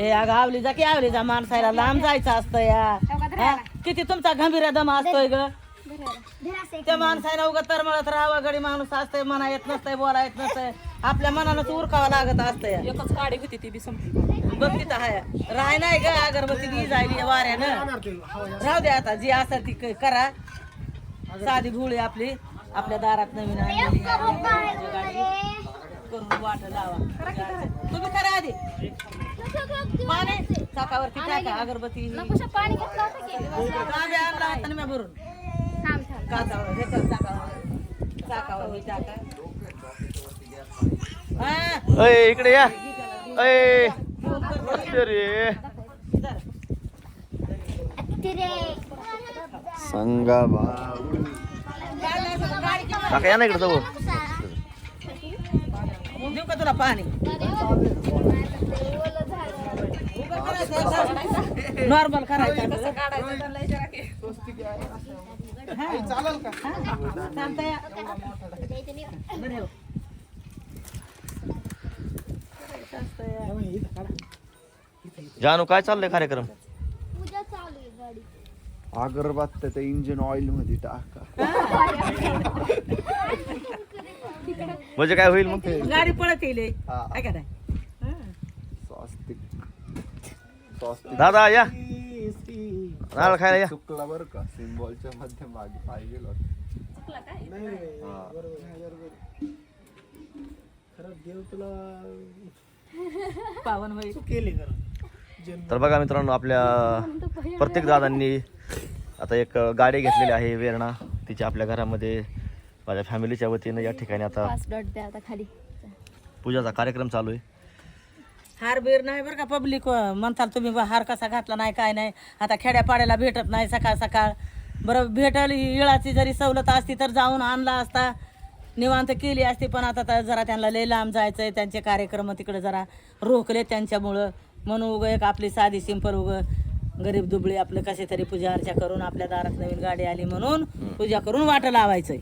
हे अगं आवली जा की आवली जा माणसाला. लांब जायचं असतं या. हा? किती तुमचा गंभीर दम असतोय ग. त्या माणसाला उगा तरमळत राहावा गडी माणूस असतंय मना येत नसतंय बोला येत नसतंय. आपल्या मनानंच उरकावं लागत असतंय. एकच गाडी होती ती बी संपली. बघ तिथं हाय. राय नाही ग अगरबत्ती दी जायली वाऱ्यानं. राहू दे आता जी असं ती क- करा. साधी भोळी आपली. आपल्या दारात नवीन आणलेली आहे. करून वाट लावा. तुम्ही करा आधी. पाणी चाकावरती टाका अगरबत्ती. पाणी घेतलं होतं की? तांबे आणला होता ना मी भरून. काचावर हे कर चाकावर. चाकावर हे टाका. हा. अय इकडे या. अय अरे संगा भाऊ काका या ना इकडे जाऊ. देऊ का तुला पाणी? नॉर्मल करायचं. चालेल का चालतंय बरं हो. जानू काय चाललंय कार्यक्रम? पूजा चालू आहे गाडी. अगरबत्त्या त्या इंजिन ऑइलमध्ये टाका. म्हणजे काय होईल मग गाडी पळत येईल. हा. काय दादा या. नारळ खायला या. चुकला बर का? सिम्बॉलच्या मध्ये मागे पाय गेलो पावन होईल तर बघा मित्रांनो आपल्या प्रत्येक दादांनी आता एक गाडी घेतलेली आहे वेरणा. तिच्या आपल्या घरामध्ये माझ्या फॅमिलीच्या वतीनं या ठिकाणी आता पाच डॉट द्या आता खाली. पूजाचा कार्यक्रम चालू आहे. हार बीर नाही बरं का पब्लिक म्हणताल तुम्ही बा हार कसा घातला नाही काय नाही. आता खेड्यापाड्याला भेटत नाही सकाळ सकाळ. बरं भेटल इळाची जरी सवलत असती तर जाऊन आणला असता. निवांत केली असती पण आता तर जरा त्यांना लय लांब जायचंय. त्यांचे कार्यक्रम तिकडे जरा रोखले त्यांच्यामुळं. म्हणून उगं एक आपली साधी सिंपल उगं. गरीब दुबळी आपलं कसे तरी पूजा अर्चा करून आपल्या दारात नवीन गाडी आली म्हणून पूजा करून वाट लावायचंय.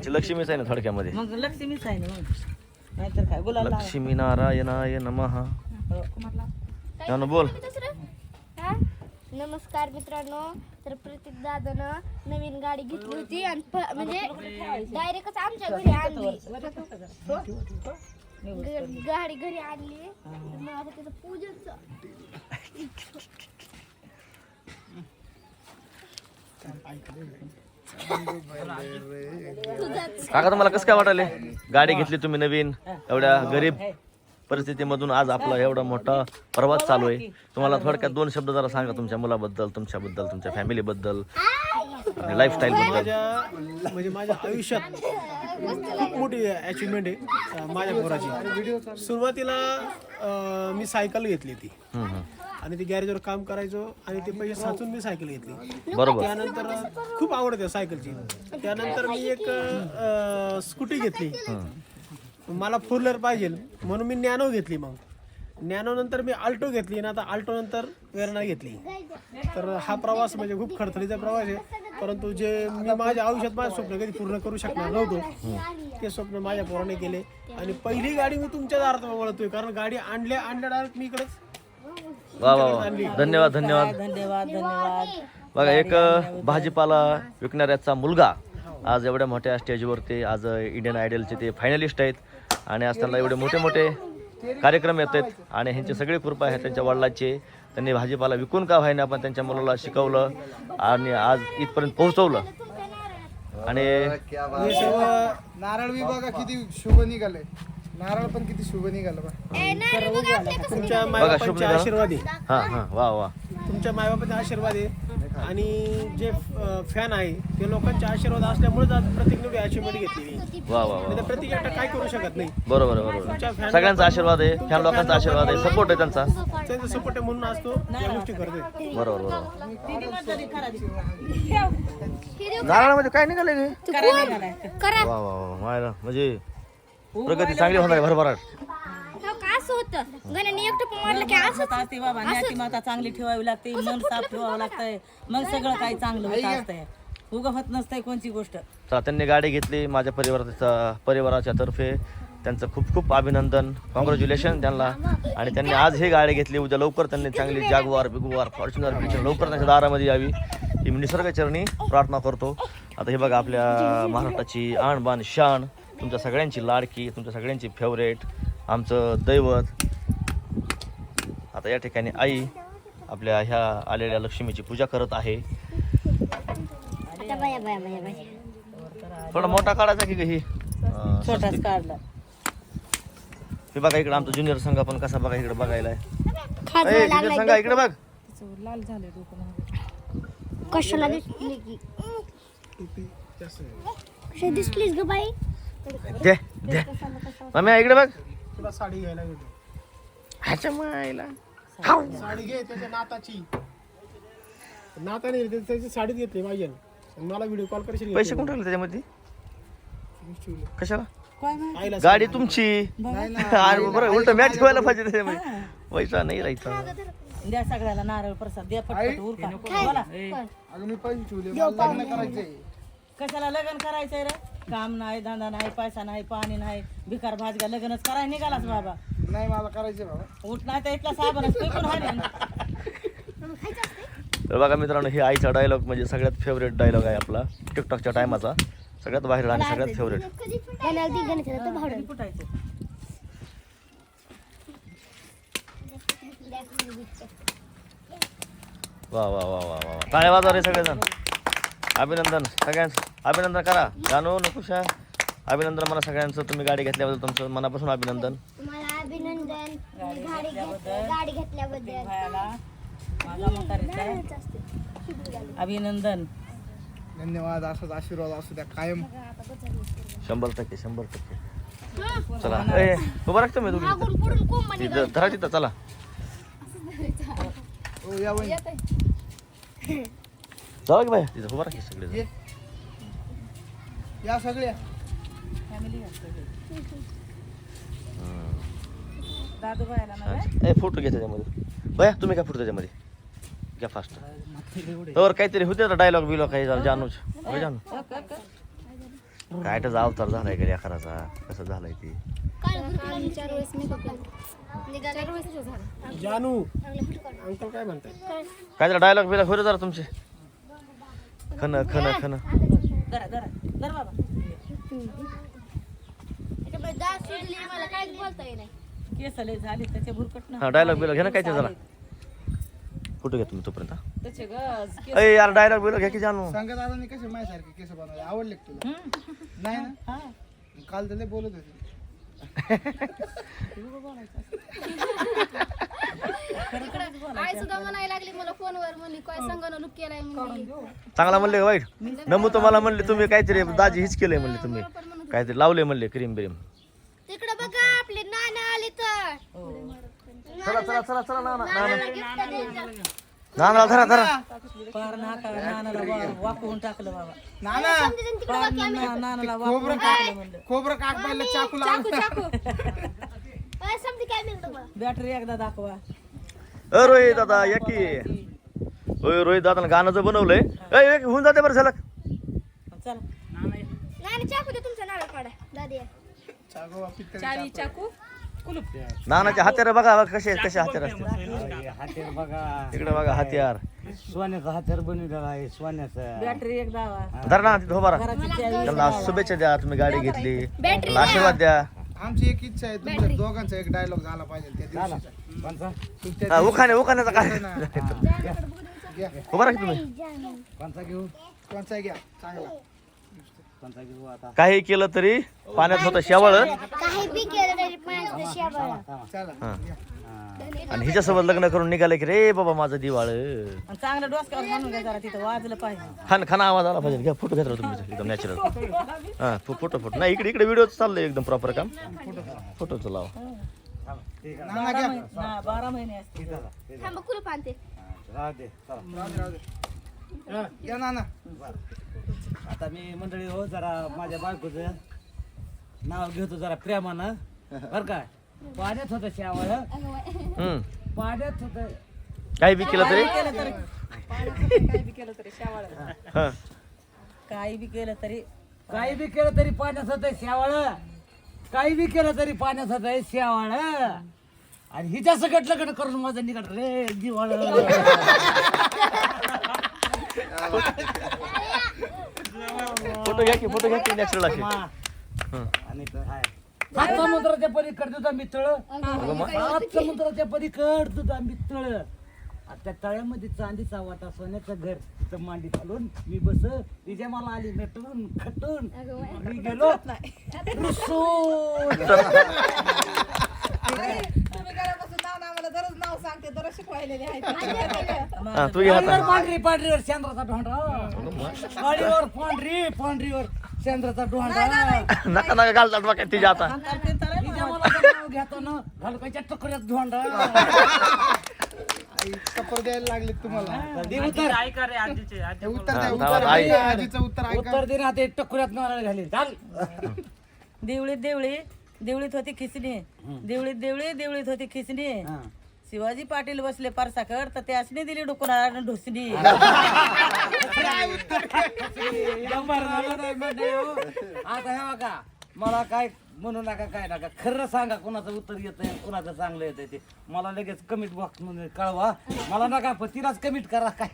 त्यांची लक्ष्मीच आहे ना थडक्यामध्ये. मग लक्ष्मीच आहे ना मग. नाहीतर काय? गुलाल लावा. लक्ष्मी नारायणाय नमः. हो. बोल. हा? नमस्कार मित्रांनो. तर प्रत्येक दादानं नवीन गाडी घेतली होती आणि प- म्हणजे डायरेक्टच आमच्या घरी आणली. ग- गाडी घरी आणली. तर मग आता त्याचं पूजन काका तुम्हाला कसं काय वाटायले गाडी घेतली तुम्ही नवीन एवढ्या गरीब परिस्थितीमधून आज आपला एवढा मोठा प्रवास चालू आहे. तुम्हाला थोडक्यात दोन शब्द जरा सांगा तुमच्या मुलाबद्दल तुमच्याबद्दल तुमच्या फॅमिलीबद्दल लाईफस्टाईल बद्दल. माझ्या म्हणजे माझ्या आयुष्यात खूप मोठी अचिव्हमेंट आहे माझ्या पोराची. सुरुवातीला मी सायकल घेतली ती. आणि ती गॅरेजवर काम करायचो आणि ते पैसे साचून मी सायकल घेतली. बरोबर. त्यानंतर खूप आवड आहे सायकलची त्यानंतर मी एक अं, स्कूटी घेतली. मला फोर व्हीलर पाहिजे. म्हणून मी नॅनो घेतली मग. नॅनो नंतर मी अल्टो घेतली आणि आता अल्टो नंतर वेरणा घेतली. तर हा प्रवास म्हणजे खूप खडखडीचा प्रवास आहे. परंतु जे मी माझ्या आयुष्यात माझं स्वप्न कधी पूर्ण करू शकणार नव्हतो ते स्वप्न माझ्या पोराने केले. आणि पहिली गाडी मी तुमच्या दारात वळतोय. कारण गाडी आणल्या आणल्या डायरेक्ट मी इकडेच वा वा वा. धन्यवाद धन्यवाद. धन्यवाद धन्यवाद बघा एक भाजीपाला विकणाऱ्याचा मुलगा आज एवढ्या मोठ्या स्टेजवरती आज इंडियन आयडलचे ते फायनलिस्ट आहेत. आणि आज त्यांना एवढे मोठे मोठे कार्यक्रम येत आहेत. आणि ह्यांची सगळी कृपा आहे त्यांच्या वडिलांची. त्यांनी भाजीपाला विकून का व्हायना पण त्यांच्या मुलाला शिकवलं आणि आज इथपर्यंत पोहोचवलं. आणि हे सर्व नारळ बघा किती शुभ निघाले? नारळ पण किती शुभ निघालं बघा तुमच्या बघा, मायबापांचे शुभ निघाला. आशीर्वाद आहे. हां हां वा वा. तुमच्या मायबापांचे आशीर्वाद आहे. आणि जे फॅन आहे ते लोकांचे आशीर्वाद असल्यामुळेच आज प्रत्येक निवडी अचिव्हमेंट घेतली वा वा वा. प्रत्येक एकटा काय करू शकत नाही. बरोबर आहे, बरोबर. सगळ्यांचा आशीर्वाद आहे फॅन लोकांचा आशीर्वाद आहे सपोर्ट आहे त्यांचा. त्यांचा सपोर्ट आहे म्हणून असतो या गोष्टी करतोय. बरोबर बरोबर. नारळामध्ये काय निघाले करा वा वा वा मायला म्हणजे प्रगती चांगली होणार आहे भरभराट हो का असं होतं? गण्याने एकटं पण मारलं की असं असत असते बाबा न्याती माता चांगली ठेवावी लागते मन साफ ठेवावं लागतंय. मग सगळं काही चांगलं होत असतंय. उगं होत नसतंय कोणची गोष्ट. तर त्यांनी गाडी घेतली माझ्या परिवाराचा परिवाराच्या तर्फे. त्यांचं खूप खूप अभिनंदन. कॉंग्रॅच्युलेशन त्यांना. आणि त्यांनी आज ही गाडी घेतली. उद्या लवकर त्यांनी चांगली जागवार बिगवार फॉर्च्युनर फॉर्च्युनर लवकर त्यांच्या दारामध्ये यावी. ही मी निसर्गचरणी प्रार्थना करतो. आता हे बघा आपल्या महाराष्ट्राची आणबाण शान. तुमच्या सगळ्यांची लाडकी तुमच्या सगळ्यांची फेवरेट आमचं दैवत. आता या ठिकाणी आई आपल्या ह्या आलेल्या लक्ष्मीची पूजा करत आहे. आता बाया बाया बाया बाया थोडा मोठा काढायचा की ग ही अं, छोटाच काढला. हे बघा इकडे आमचा ज्युनियर संघ पण कसा बघा इकडे बघायला आहे ज्युनियर संघ इकडे बघ. लाल झाले डोकं कशाला दिसली? की कशा दिसलीस ग बाई? दे दे. मम्मी इकडे बघ. तुला साडी घ्यायला गेलो. ह्याच्या मायला. साडी घे त्याच्या नाताची. नाताने त्याची त्याची साडीच घेतली पाहिजे. मला व्हिडिओ कॉल करशील पैसे कोण टाकले त्याच्यामध्ये? कशाला? काय माहिती? आईला गाडी तुमची. अरे बरं उलट मॅच ठेवायला पाहिजे त्याच्यामध्ये. पैसा नाही राहायचा द्या सगळ्याला नारळ प्रसाद द्या पटपट उरका. बोला. अगं मी पण ठेवले. मला लग्न करायचंय. कशाला लग्न करायचंय रे? काम नाही धंदा नाही पैसा नाही पाणी नाही भिकार भाजगा लग्नच करायला निघालाच बाबा. नाही मला करायचंय बाबा. उठ नाही तर इथला साबणच फेकून हाणेन. तर बघा मित्रांनो ही आईचा डायलॉग म्हणजे सगळ्यात फेवरेट डायलॉग आहे आपला टिकटॉकच्या टायमाचा सगळ्यात बाहेर आणि सगळ्यात फेवरेट भावडं कुठायचं वा वा वा वा वा टाळ्या वाजवा रे सगळेजण. अभिनंदन सगळ्यांचं. अभिनंदन करा. जानू नकुशा अभिनंदन मला सगळ्यांचं. तुम्ही गाडी घेतल्याबद्दल तुमचं मनापासून अभिनंदन. तुम्हाला अभिनंदन. तुम्ही गाडी घेत गाडी घेतल्याबद्दल. भायाला माझा म्हातारीचा अभिनंदन. धन्यवाद असाच आशीर्वाद असू द्या कायम. शंभर टक्के शंभर टक्के. चला. ए उभा राखतो मी तुम्ही पुढून कोंबडी धरा तिथं चला. या बाई. जाऊ की बाय तिथं उभा राखी सगळे या सगळ्या. दादू भायाला ना ए फोटो घे त्याच्यामध्ये. बया तुम्ही काय फोटो त्याच्यामध्ये. घ्या फास्ट तर काहीतरी होते डायलॉग बिलॉग काही झालं जानूच. जानू? काय तर अवतार झालाय का लेकराचा कसं झालाय ते? चार वेळेस मी चार वेळेस जानू अंकल काय म्हणताय काय तर डायलॉग बिलॉग होते जरा तुमचे. खन खन खन धरा धरा. धर बाबा. दास सुजली मला काहीच बोलता येईल केस लय झाले त्याचे भुरकट ना. हा डायलॉग बिलॉग घे ना काय ते जरा. फोटो घ्या तुम्ही तोपर्यंत. त्याचे गज ए यार डायलॉग बिलॉग घ्या की जानू. सांगत दादांनी कसे माझ्यासारखे केस बनवले आवडले का तुला? नाही ना? हा. काल तर लय बोलत होते. आई सुद्धा म्हणायला लागली मला फोनवर म्हणली काय संगणक केलाय म्हणली. चांगला म्हणले का वाईट? नमू तुम्हाला म्हणले तुम्ही काहीतरी दाजी हिच केलंय म्हणले तुम्ही. काहीतरी लावले म्हणले क्रीम बिरीम. तिकडे बघा आपले नाना आले तर. चला चला चला चला ना gift द्यायचं. ना धरा धरा. पार नाका नानाला वा- वाकवून टाकलं बाबा नाना समजा तिकडे पार ना- नानाला वाकवून टाकलं म्हणलं खोबरं चाकू काय मिळतं बघा बॅटरी एकदा दाखवा. अ रोहित दादा या की. होय रोहित दादा गाणं जर बनवलंय. ए, होऊन जाते बरं झालं चला. चाकू दे तुमचा नारळ दादी चाकू. चावी चाकू. नानाचे हत्यार बघा बघा कसे कसे हत्यार असते हातेर बघा. इकडे बघा हत्यार सोन्याचा हातेर बनवलेला आहे सोन्याचा. बॅटरी एक दावा. धरा ना तिथं उभा राहा. घराची चावी. त्यांना शुभेच्छा द्या तुम्ही गाडी घेतली. त्यांना आशीर्वाद द्या. आमची एक इच्छा आहे तुमच्या दोघांचा एक डायलॉग झाला पाहिजे त्या दिवशी. कोणचा तुमच्या हा, उखाणे उखाण्याचा काय उभा राहा की तुम्ही. घेऊ? कोणचा घ्या चांगला. काही केलं तरी पाण्यात होतं शेवाळ. काही बी केलं तरी पाण्यात शिवाळा. चला घ्या. आणि हिच्यासोबत लग्न करून निघाले की रे बाबा माझं दिवाळ. आणि चांगलं डोसक्यावर म्हणून घ्या जरा तिथं वाजलं पाहिजे. खान खाना आवाज आला पाहिजे. घ्या फोटो घेत राहा तुम्ही एकदम नॅचरल हा फोटो फोटो. नाही इकडे इकडे व्हिडिओ चाललंय एकदम प्रॉपर काम. फोटोचं लावा. बारा महिने असते आता मी मंडळी हो जरा माझ्या बायकोचं नाव घेतो जरा प्रेमानं. बर का? पाण्यात होतं श्यावळ हम्म. पाण्यात होतं. काही बी केलं तरी? केलं तरी काय बी केलं तरी शावाळ. हा. काही बी केलं तरी काही बी केलं तरी पाण्यात होतं श्यावळ काही बी केलं तरी पाण्यात होत आहे शेवाळ. आणि हिच्या सकट लग्न करून माझं निघत रे जिवाळ की फोटो घ्या की नॅचरल असे आणि सात समुद्राच्या पलीकड तुझा मित्र सात समुद्राच्या पलीकड तुझा मित्र त्या तळ्यामध्ये चांदीचा वाटा सोन्याचं घर. तिथं मांडी घालून मी बस तिच्या मला आली नटून खटून. मी गेलो. रुसून. तुम्ही घरापासून नाव ना मला दररोज नाव हा तू पांढरीवर पांढरी पांढरीवर पांढरी नका नका तिच्या आता तिच्या मला तर नाव घालकाच्या द्यायला लागले तुम्हाला. दे उत्तर हे उत्तर द्या हा, उत्तर आई. द्या. आजीचं उत्तर ऐका उत्तर दे ना ते टकुऱ्यात नारळ घालील. चाल. देवळीत देवळी देवळीत होती खिचणी देवळीत देवळी देवळीत होती खिचणी हा. शिवाजी पाटील बसले परसाकड तर त्यासनी दिली डुकुना ढोसणी. आता हे बघा मला काय म्हणू नका काय नका. खरं सांगा कोणाचं उत्तर येत कोणाचं चांगलं येतंय ते. मला लगेच कमेंट बॉक्समध्ये कळवा. मला नका पण तिलाच कमेंट करा काय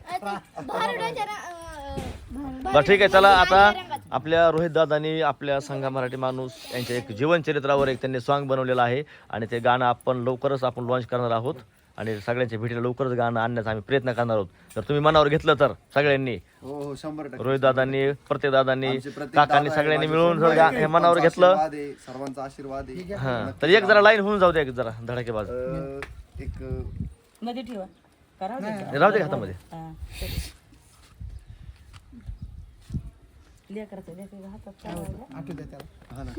बरं ठीक आहे चला आता आपल्या रोहित दादानी आपल्या संघा मराठी माणूस यांच्या एक जीवनचरित्रावर एक त्यांनी सॉन्ग बनवलेलं आहे. आणि ते गाणं आपण लवकरच आपण लॉन्च करणार आहोत. आणि सगळ्यांच्या भेटीला लवकरच गाणं आणण्याचा आम्ही प्रयत्न करणार आहोत. तर तुम्ही मनावर घेतलं तर सगळ्यांनी. हो हो शंभर टक्के रोहित दादांनी प्रत्येक दादांनी आमचे प्रत्येक काकांनी दादा आहे, सगळ्यांनी माझे मिळून जर गा-. हे मनावर सर्वांचा घेतलं आशीर्वाद आहे, सर्वांचा आशीर्वाद आहे. हा तर एक जरा लाईन होऊन जाऊ द्या एक जरा धडाकेबाज अं, एक मध्ये ठेवा. करा राहू दे हातामध्ये. लेकराचं लेकर हातात चालवायला. आठवू द्या त्याला. हा ना.